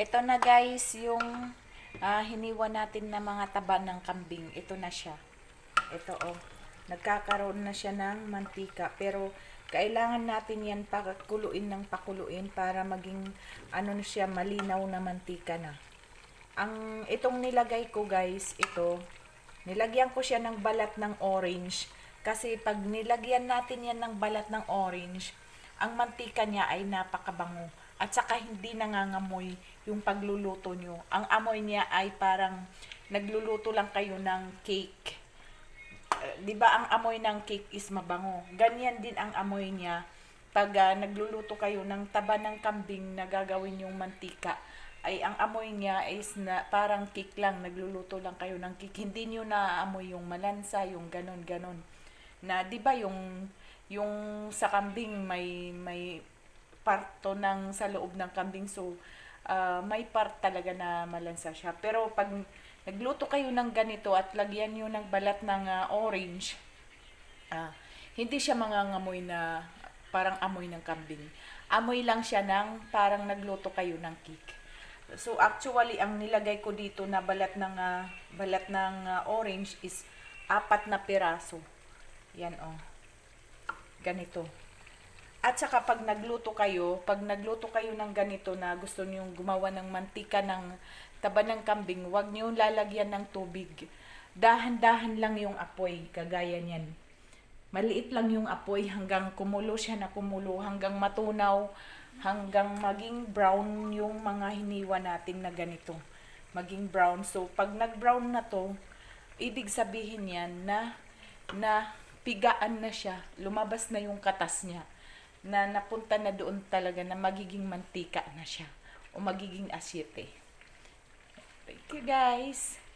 Ito na guys, yung ah, hiniwa natin na mga taba ng kambing. Ito na siya. Ito oh. Nagkakaroon na siya ng mantika. Pero kailangan natin yan pakuluin ng pakuluin para maging ano na siya malinaw na mantika na. Ang itong nilagay ko guys, ito, nilagyan ko siya ng balat ng orange. Kasi pag nilagyan natin yan ng balat ng orange, ang mantika niya ay napakabango. At saka hindi nangangamoy yung pagluluto nyo. Ang amoy niya ay parang nagluluto lang kayo ng cake. Eh, 'di ba ang amoy ng cake is mabango. Ganyan din ang amoy niya pag ah, nagluluto kayo ng taba ng kambing na gagawin yung mantika. Ay ang amoy niya is na parang cake lang, nagluluto lang kayo ng cake. Hindi niyo naaamoy yung malansa, yung ganon ganon. Na 'di ba yung yung sa kambing may may parto ng sa loob ng kambing so ah, may part talaga na malansa siya. Pero pag nagluto kayo ng ganito at lagyan niyo ng balat ng ah, orange, ah, hindi siya mangangamoy na parang amoy ng kambing. Amoy lang siya ng parang nagluto kayo ng cake. So actually ang nilagay ko dito na balat ng ah, balat ng ah, orange is apat na piraso. Yan oh. Ganito. At saka pag nagluto kayo, pag nagluto kayo ng ganito na gusto niyo gumawa ng mantika ng taba ng kambing, huwag niyo lalagyan ng tubig. Dahan-dahan lang yung apoy, kagaya niyan. Maliit lang yung apoy hanggang kumulo siya na kumulo, hanggang matunaw, hanggang maging brown yung mga hiniwa natin na ganito. Maging brown. So, pag nag-brown na to, ibig sabihin yan na, na pigaan na siya, lumabas na yung katas niya, na napunta na doon talaga na magiging mantika na siya, o magiging asyete. Thank you guys!